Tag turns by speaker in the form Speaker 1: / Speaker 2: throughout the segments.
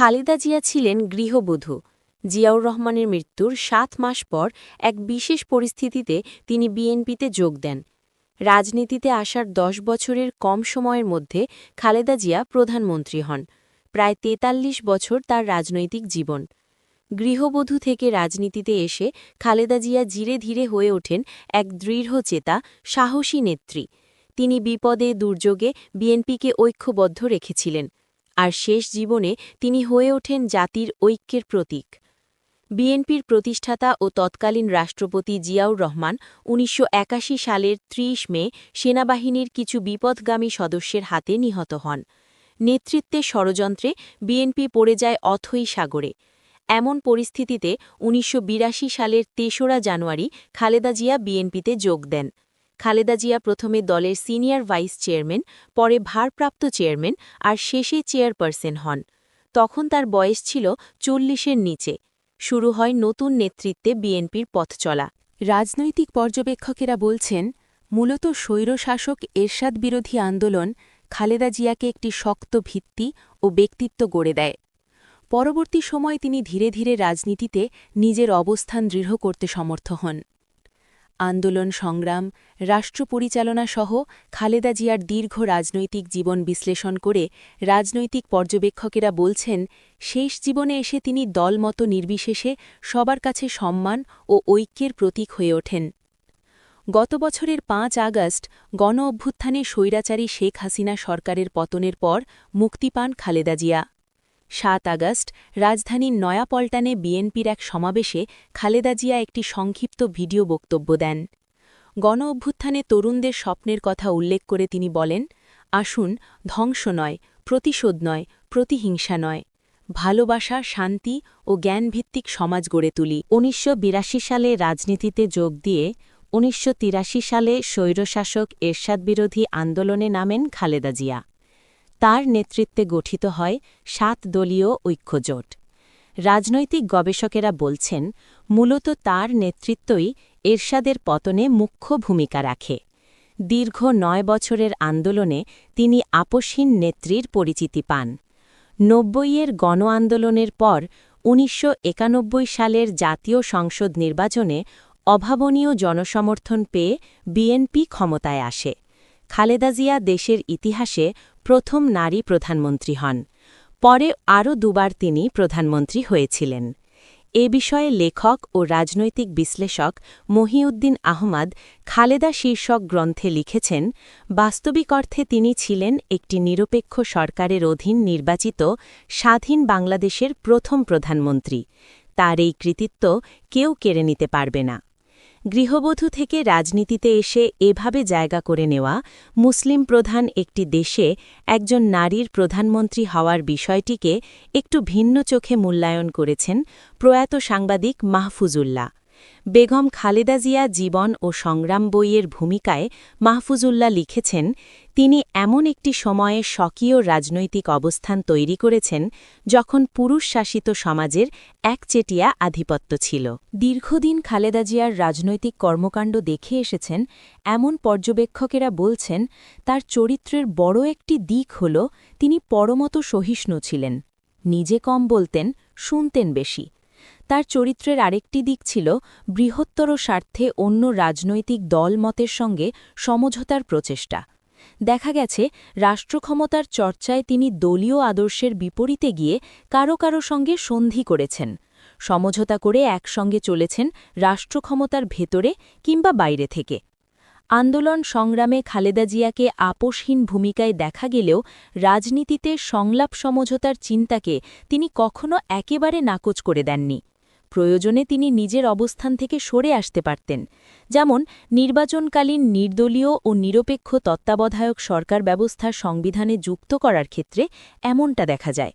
Speaker 1: খালেদা জিয়া ছিলেন গৃহবধূ। জিয়াউর রহমানের মৃত্যুর সাত মাস পর এক বিশেষ পরিস্থিতিতে তিনি বিএনপিতে যোগ দেন। রাজনীতিতে আসার দশ বছরের কম সময়ের মধ্যে খালেদা জিয়া প্রধানমন্ত্রী হন। প্রায় তেতাল্লিশ বছর তার রাজনৈতিক জীবন। গৃহবধূ থেকে রাজনীতিতে এসে খালেদা জিয়া ধীরে ধীরে হয়ে ওঠেন এক দৃঢ়চেতা সাহসী নেত্রী। তিনি বিপদে দুর্যোগে বিএনপিকে ঐক্যবদ্ধ রেখেছিলেন। আর শেষ জীবনে তিনি হয়ে ওঠেন জাতির ঐক্যের প্রতীক। বিএনপির প্রতিষ্ঠাতা ও তৎকালীন রাষ্ট্রপতি জিয়াউর রহমান উনিশশো একাশি সালের ৩০ মে সেনাবাহিনীর কিছু বিপদগামী সদস্যের হাতে নিহত হন। নেতৃত্বে ষড়যন্ত্রে বিএনপি পড়ে যায় অথই সাগরে। এমন পরিস্থিতিতে উনিশশো সালের তেসরা জানুয়ারি খালেদা জিয়া বিএনপিতে যোগ দেন। খালেদা জিয়া প্রথমে দলের সিনিয়র ভাইস চেয়ারম্যান, পরে ভারপ্রাপ্ত চেয়ারম্যান আর শেষে চেয়ারপারসন হন। তখন তার বয়স ছিল চল্লিশের নিচে। শুরু হয় নতুন নেতৃত্বে বিএনপির পথ চলা। রাজনৈতিক পর্যবেক্ষকেরা বলছেন, মূলত স্বৈরশাসক এরশাদ বিরোধী আন্দোলন খালেদা জিয়াকে একটি শক্ত ভিত্তি ও ব্যক্তিত্ব গড়ে দেয়। পরবর্তী সময়ে তিনি ধীরে ধীরে রাজনীতিতে নিজের অবস্থান দৃঢ় করতে সমর্থ হন। আন্দোলন সংগ্রাম রাষ্ট্র পরিচালনা সহ খালেদা জিয়ার দীর্ঘ রাজনৈতিক জীবন বিশ্লেষণ করে রাজনৈতিক পর্যবেক্ষকেরা বলছেন, শেষ জীবনে এসে তিনি দলমতো নির্বিশেষে সবার কাছে সম্মান ও ঐক্যের প্রতীক হয়ে ওঠেন। গত বছরের পাঁচ আগস্ট গণ অভ্যুত্থানে স্বৈরাচারী শেখ হাসিনা সরকারের পতনের পর মুক্তি পান খালেদা জিয়া। সাত আগস্ট, রাজধানীর নয়াপল্টনে বিএনপির এক সমাবেশে খালেদা জিয়া একটি সংক্ষিপ্ত ভিডিও বক্তব্য দেন। গণ অভ্যুত্থানে তরুণদের স্বপ্নের কথা উল্লেখ করে তিনি বলেন, আসুন, ধ্বংস নয়, প্রতিশোধ নয়, প্রতিহিংসা নয়। ভালোবাসা, শান্তি ও জ্ঞানভিত্তিক সমাজ গড়ে তুলি। উনিশশো বিরাশি সালে রাজনীতিতে যোগ দিয়ে উনিশশো তিরাশি সালে স্বৈরশাসক এরশাদ বিরোধী আন্দোলনে নামেন খালেদা জিয়া। তার নেতৃত্বে গঠিত হয় সাত দলীয় ঐক্যজোট। রাজনৈতিক গবেষকেরা বলছেন, মূলত তার নেতৃত্বই এরশাদের পতনে মুখ্য ভূমিকা রাখে। দীর্ঘ নয় বছরের আন্দোলনে তিনি আপসহীন নেত্রীর পরিচিতি পান। নব্বইয়ের গণ আন্দোলনের পর উনিশশো একানব্বই সালের জাতীয় সংসদ নির্বাচনে অভাবনীয় জনসমর্থন পেয়ে বিএনপি ক্ষমতায় আসে। খালেদা জিয়া দেশের ইতিহাসে প্রথম নারী প্রধানমন্ত্রী হন। পরে আরও দুবার তিনি প্রধানমন্ত্রী হয়েছিলেন। এ বিষয়ে লেখক ও রাজনৈতিক বিশ্লেষক মহিউদ্দিন আহমদ খালেদা শীর্ষক গ্রন্থে লিখেছেন, বাস্তবিক অর্থে তিনি ছিলেন একটি নিরপেক্ষ সরকারের অধীন নির্বাচিত স্বাধীন বাংলাদেশের প্রথম প্রধানমন্ত্রী। তার এই কৃতিত্ব কেউ কেড়ে নিতে পারবে না। গৃহবধূ থেকে রাজনীতিতে এসে এভাবে জায়গা করে নেওয়া মুসলিম প্রধান একটি দেশে একজন নারীর প্রধানমন্ত্রী হওয়ার বিষয়টিকে একটু ভিন্ন চোখে মূল্যায়ন করেছেন প্রয়াত সাংবাদিক মাহফুজুল্লাহ। বেগম খালেদা জিয়া জীবন ও সংগ্রাম বইয়ের ভূমিকায় মাহফুজুল্লাহ লিখেছেন, তিনি এমন একটি সময়ে স্বকীয় রাজনৈতিক অবস্থান তৈরি করেছেন যখন পুরুষ শাসিত সমাজের একচেটিয়া আধিপত্য ছিল। দীর্ঘদিন খালেদা জিয়ার রাজনৈতিক কর্মকাণ্ড দেখে এসেছেন, এমন পর্যবেক্ষকেরা বলছেন, তার চরিত্রের বড় একটি দিক হল তিনি পরমত সহিষ্ণু ছিলেন। নিজে কম বলতেন, শুনতেন বেশি। তার চরিত্রের আরেকটি দিক ছিল বৃহত্তর স্বার্থে অন্য রাজনৈতিক দলমতের সঙ্গে সমঝোতার প্রচেষ্টা। দেখা গেছে, রাষ্ট্রক্ষমতার চর্চায় তিনি দলীয় আদর্শের বিপরীতে গিয়ে কারও কারও সঙ্গে সন্ধি করেছেন। সমঝোতা করে একসঙ্গে চলেছেন রাষ্ট্রক্ষমতার ভেতরে কিংবা বাইরে থেকে। আন্দোলন সংগ্রামে খালেদা জিয়াকে আপোষহীন ভূমিকায় দেখা গেলেও রাজনীতিতে সংলাপ সমঝোতার চিন্তাকে তিনি কখনো একেবারে নাকচ করে দেননি। প্রয়োজনে তিনি নিজের অবস্থান থেকে সরে আসতে পারতেন, যেমন নির্বাচনকালীন নির্দলীয় ও নিরপেক্ষ তত্ত্বাবধায়ক সরকার ব্যবস্থা সংবিধানে যুক্ত করার ক্ষেত্রে এমনটা দেখা যায়।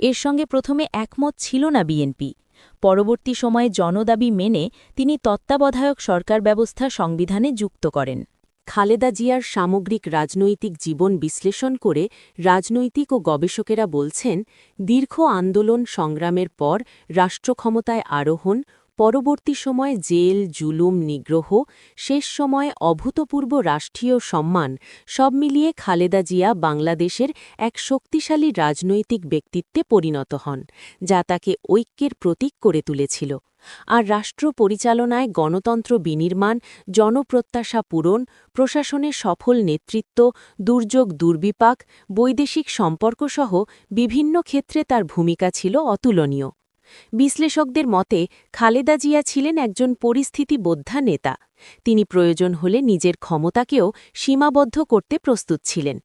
Speaker 1: এর সঙ্গে প্রথমে একমত ছিল না বিএনপি। পরবর্তী সময়ে জনদাবি মেনে তিনি তত্ত্বাবধায়ক সরকার ব্যবস্থা সংবিধানে যুক্ত করেন। খালেদা জিয়ার সামগ্রিক রাজনৈতিক জীবন বিশ্লেষণ করে রাজনৈতিক ও গবেষকেরা বলছেন, দীর্ঘ আন্দোলন সংগ্রামের পর রাষ্ট্রক্ষমতায় আরোহণ পরবর্তী সময় জেল, জুলুম, নিগ্রহ, শেষ সময়ে অভূতপূর্ব রাষ্ট্রীয় সম্মান, সব মিলিয়ে খালেদা জিয়া বাংলাদেশের এক শক্তিশালী রাজনৈতিক ব্যক্তিত্বে পরিণত হন, যা তাকে ঐক্যের প্রতীক করে তুলেছিল। আর রাষ্ট্র পরিচালনায় গণতন্ত্র বিনির্মাণ, জনপ্রত্যাশা পূরণ প্রশাসনে সফল নেতৃত্ব, দুর্যোগ দুর্বিপাক, বৈদেশিক সম্পর্কসহ বিভিন্ন ক্ষেত্রে তার ভূমিকা ছিল অতুলনীয়। বিশ্লেষকদের মতে, খালেদা জিয়া ছিলেন একজন পরিস্থিতি বোদ্ধা নেতা। তিনি প্রয়োজন হলে নিজের ক্ষমতাকেও সীমাবদ্ধ করতে প্রস্তুত ছিলেন।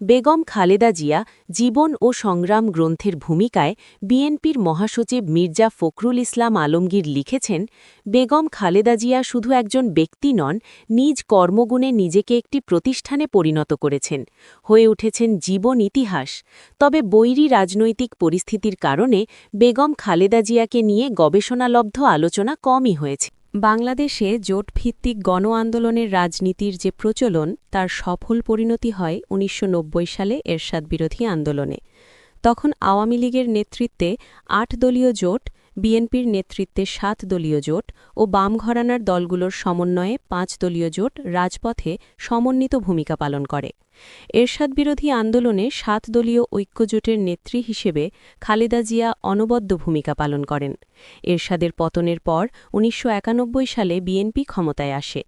Speaker 1: বেগম খালেদা জিয়া জীবন ও সংগ্রাম গ্রন্থের ভূমিকায় বিএনপির মহাসচিব মির্জা ফখরুল ইসলাম আলমগীর লিখেছেন, বেগম খালেদা জিয়া শুধু একজন ব্যক্তি নন, নিজ কর্মগুণে নিজেকে একটি প্রতিষ্ঠানে পরিণত করেছেন। হয়ে উঠেছেন জীবন ইতিহাস। তবে বৈরী রাজনৈতিক পরিস্থিতির কারণে বেগম খালেদা জিয়াকে নিয়ে গবেষণালব্ধ আলোচনা কমই হয়েছে। বাংলাদেশে জোটভিত্তিক গণ আন্দোলনের রাজনীতির যে প্রচলন, তার সফল পরিণতি হয় উনিশশো নব্বই সালে এরশাদ বিরোধী আন্দোলনে। তখন আওয়ামী লীগের নেতৃত্বে আট দলীয় জোট বিএনপির নেতৃত্বে সাত দলীয় জোট ও বাম ঘরানার দলগুলোর সমন্বয়ে পাঁচ দলীয় জোট রাজপথে সমন্বিত ভূমিকা পালন করে। এরশাদ বিরোধী আন্দোলনে সাত দলীয় ঐক্যজোটের নেত্রী হিসেবে খালেদা জিয়া অনবদ্য ভূমিকা পালন করেন। এরশাদের পতনের পর উনিশশো একানব্বই সালে বিএনপি ক্ষমতায় আসে।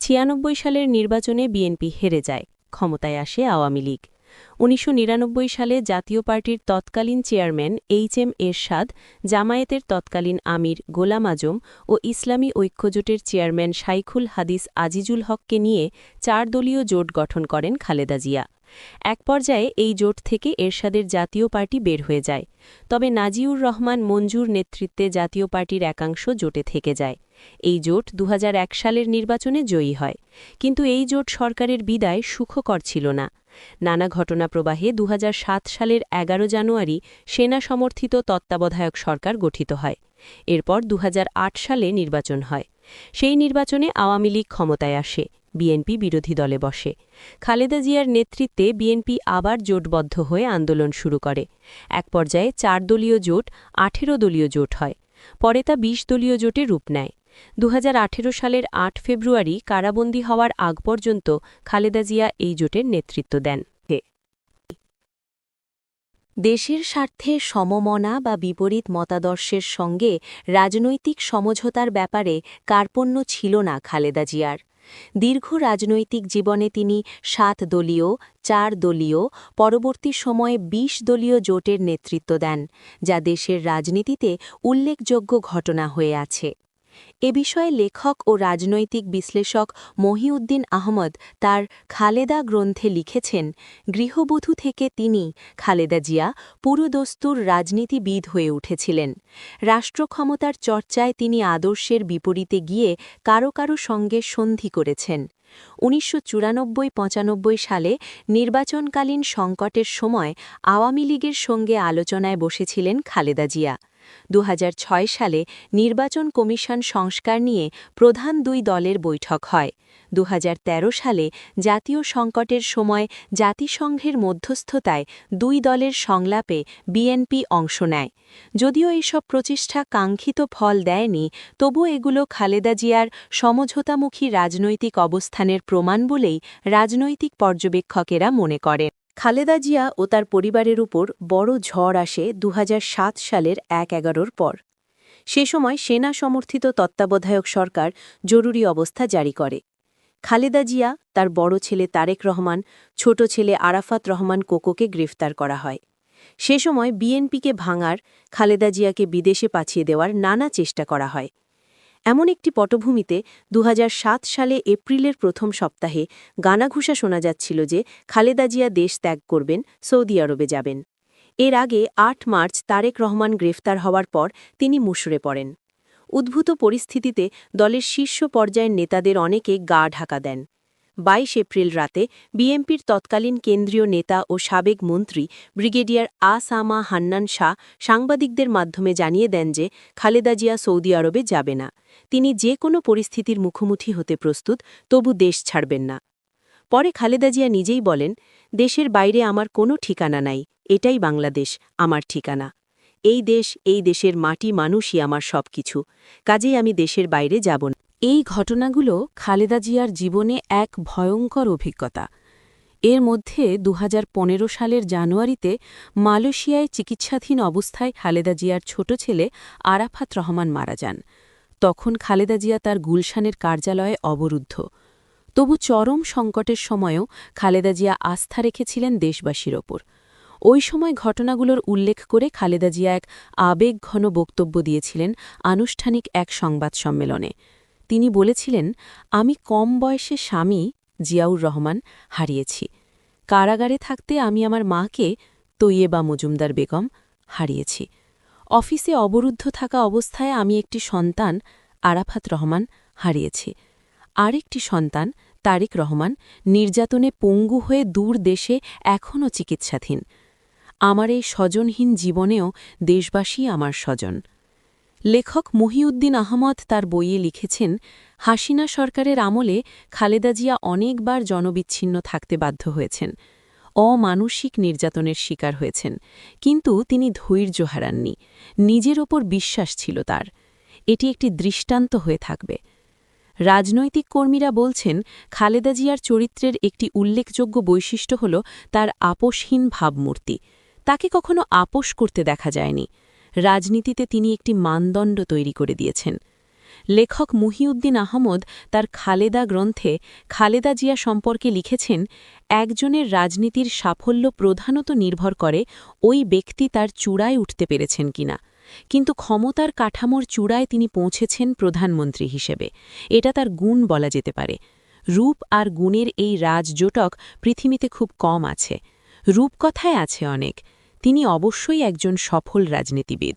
Speaker 1: ছিয়ানব্বই সালের নির্বাচনে বিএনপি হেরে যায়, ক্ষমতায় আসে আওয়ামী লীগ। উনিশশো নিরানব্বই সালে জাতীয় পার্টির তৎকালীন চেয়ারম্যান এইচ এম এরশাদ, জামায়াতের তৎকালীন আমির গোলাম আজম ও ইসলামী ঐক্যজোটের চেয়ারম্যান শাইখুল হাদিস আজিজুল হককে নিয়ে চার দলীয় জোট গঠন করেন খালেদা জিয়া। এক পর্যায়ে এই জোট থেকে এরশাদের জাতীয় পার্টি বের হয়ে যায়। তবে নাজিউর রহমান মঞ্জুর নেতৃত্বে জাতীয় পার্টির একাংশ জোটে থেকে যায়। এই জোট দুহাজার এক সালের নির্বাচনে জয়ী হয়। কিন্তু এই জোট সরকারের বিদায় সুখকর ছিল না। নানা ঘটনা প্রবাহে দুহাজার সাত সালের এগারো জানুয়ারি সেনা সমর্থিত তত্ত্বাবধায়ক সরকার গঠিত হয়। এরপর দুহাজার আট সালে নির্বাচন হয়। সেই নির্বাচনে আওয়ামী লীগ ক্ষমতায় আসে, বিএনপি বিরোধী দলে বসে। খালেদা জিয়ার নেতৃত্বে বিএনপি আবার জোটবদ্ধ হয়ে আন্দোলন শুরু করে। এক পর্যায়ে চার দলীয় জোট আঠেরো দলীয় জোট হয়। পরে তা বিশ দলীয় জোটে রূপ নেয়। দু হাজার আঠেরো সালের আট ফেব্রুয়ারি কারাবন্দী হওয়ার আগ পর্যন্ত খালেদা জিয়া এই জোটের নেতৃত্ব দেন। দেশের স্বার্থে সমমনা বা বিপরীত মতাদর্শের সঙ্গে রাজনৈতিক সমঝোতার ব্যাপারে কার্পণ্য ছিল না খালেদা জিয়ার। দীর্ঘ রাজনৈতিক জীবনে তিনি সাত দলীয়, চার দলীয়, পরবর্তী সময়ে ২০ দলীয় জোটের নেতৃত্ব দেন, যা দেশের রাজনীতিতে উল্লেখযোগ্য ঘটনা হয়ে আছে। এ বিষয়ে লেখক ও রাজনৈতিক বিশ্লেষক মহিউদ্দিন আহমদ তার খালেদা গ্রন্থে লিখেছেন, গৃহবধূ থেকে তিনি, খালেদা জিয়া, পুরোদস্তুর রাজনীতিবিদ হয়ে উঠেছিলেন। রাষ্ট্রক্ষমতার চর্চায় তিনি আদর্শের বিপরীতে গিয়ে কারও কারও সঙ্গে সন্ধি করেছেন। উনিশশো চুরানব্বই পঁচানব্বই সালে নির্বাচনকালীন সংকটের সময় আওয়ামী লীগের সঙ্গে আলোচনায় বসেছিলেন খালেদা জিয়া। দু হাজার ছয় সালে নির্বাচন কমিশন সংস্কার নিয়ে প্রধান দুই দলের বৈঠক হয়। দুহাজার তেরো সালে জাতীয় সংকটের সময় জাতিসংঘের মধ্যস্থতায় দুই দলের সংলাপে বিএনপি অংশ নেয়। যদিও এইসব প্রচেষ্টা কাঙ্ক্ষিত ফল দেয়নি, তবু এগুলো খালেদা জিয়ার সমঝোতামুখী রাজনৈতিক অবস্থানের প্রমাণ বলেই রাজনৈতিক পর্যবেক্ষকেরা মনে করেন। খালেদা জিয়া ও তার পরিবারের উপর বড় ঝড় আসে দু হাজার সাত সালের এক এগারোর পর। সে সময় সেনা সমর্থিত তত্ত্বাবধায়ক সরকার জরুরি অবস্থা জারি করে। খালেদা জিয়া, তার বড় ছেলে তারেক রহমান, ছোট ছেলে আরাফাত রহমান কোকোকে গ্রেফতার করা হয়। সে সময় বিএনপিকে ভাঙার, খালেদা জিয়াকে বিদেশে পাঠিয়ে দেওয়ার নানা চেষ্টা করা হয়। এমন একটি পটভূমিতে দু হাজার সাত সালে এপ্রিলের প্রথম সপ্তাহে গানাঘুষা শোনা যাচ্ছিল যে খালেদা জিয়া দেশ ত্যাগ করবেন, সৌদি আরবে যাবেন। এর আগে আট মার্চ তারেক রহমান গ্রেফতার হওয়ার পর তিনি মুশরে পড়েন। উদ্ভূত পরিস্থিতিতে দলের শীর্ষ পর্যায়ের নেতাদের অনেকে গা ঢাকা দেন। বাইশ এপ্রিল রাতে বিএমপির তৎকালীন কেন্দ্রীয় নেতা ও সাবেক মন্ত্রী ব্রিগেডিয়ার আসামা হান্নান শাহ সাংবাদিকদের মাধ্যমে জানিয়ে দেন যে খালেদা জিয়া সৌদি আরবে যাবে না। তিনি যে কোনো পরিস্থিতির মুখোমুখি হতে প্রস্তুত, তবু দেশ ছাড়বেন না। পরে খালেদা জিয়া নিজেই বলেন, দেশের বাইরে আমার কোনো ঠিকানা নাই, এটাই বাংলাদেশ, আমার ঠিকানা। এই দেশ, এই দেশের মাটি, মানুষই আমার সব কিছু কাজেই আমি দেশের বাইরে যাব না। এই ঘটনাগুলো খালেদা জিয়ার জীবনে এক ভয়ঙ্কর অভিজ্ঞতা। এর মধ্যে দু হাজার পনেরো সালের জানুয়ারিতে মালয়েশিয়ায় চিকিৎসাধীন অবস্থায় খালেদা জিয়ার ছোট ছেলে আরাফাত রহমান মারা যান। তখন খালেদা জিয়া তার গুলশানের কার্যালয়ে অবরুদ্ধ। তবু চরম সংকটের সময়ও খালেদা জিয়া আস্থা রেখেছিলেন দেশবাসীর ওপর। ওই সময় ঘটনাগুলোর উল্লেখ করে খালেদা জিয়া এক আবেগঘন বক্তব্য দিয়েছিলেন আনুষ্ঠানিক এক সংবাদ সম্মেলনে। তিনি বলেছিলেন, আমি কম বয়সে স্বামী জিয়াউর রহমান হারিয়েছি। কারাগারে থাকতে আমি আমার মাকে তৈয়েবা মজুমদার বেগম হারিয়েছি। অফিসে অবরুদ্ধ থাকা অবস্থায় আমি একটি সন্তান আরাফাত রহমান হারিয়েছি। আরেকটি সন্তান তারিক রহমান নির্যাতনে পঙ্গু হয়ে দূর দেশে এখনও চিকিৎসাধীন। আমার এই স্বজনহীন জীবনেও দেশবাসী আমার স্বজন। লেখক মহিউদ্দিন আহমদ তার বইয়ে লিখেছেন, হাসিনা সরকারের আমলে খালেদা জিয়া অনেকবার জনবিচ্ছিন্ন থাকতে বাধ্য হয়েছেন, অমানসিক নির্যাতনের শিকার হয়েছেন, কিন্তু তিনি ধৈর্য হারাননি, নিজের ওপর বিশ্বাস ছিল তার, এটি একটি দৃষ্টান্ত হয়ে থাকবে। রাজনৈতিক কর্মীরা বলছেন, খালেদা জিয়ার চরিত্রের একটি উল্লেখযোগ্য বৈশিষ্ট্য হল তার আপোষহীন ভাবমূর্তি, তাকে কখনো আপোষ করতে দেখা যায়নি। রাজনীতিতে তিনি একটি মানদণ্ড তৈরি করে দিয়েছেন। লেখক মুহিউদ্দিন আহমদ তার খালেদা গ্রন্থে খালেদা জিয়া সম্পর্কে লিখেছেন, একজনের রাজনীতির সাফল্য প্রধানত নির্ভর করে ওই ব্যক্তি তার চূড়ায় উঠতে পেরেছেন কিনা। কিন্তু ক্ষমতার কাঠামোর চূড়ায় তিনি পৌঁছেছেন প্রধানমন্ত্রী হিসেবে। এটা তার গুণ বলা যেতে পারে। রূপ আর গুণের এই রাজজোটক পৃথিবীতে খুব কম আছে। রূপকথায় আছে অনেক। তিনি অবশ্যই একজন সফল রাজনীতিবিদ।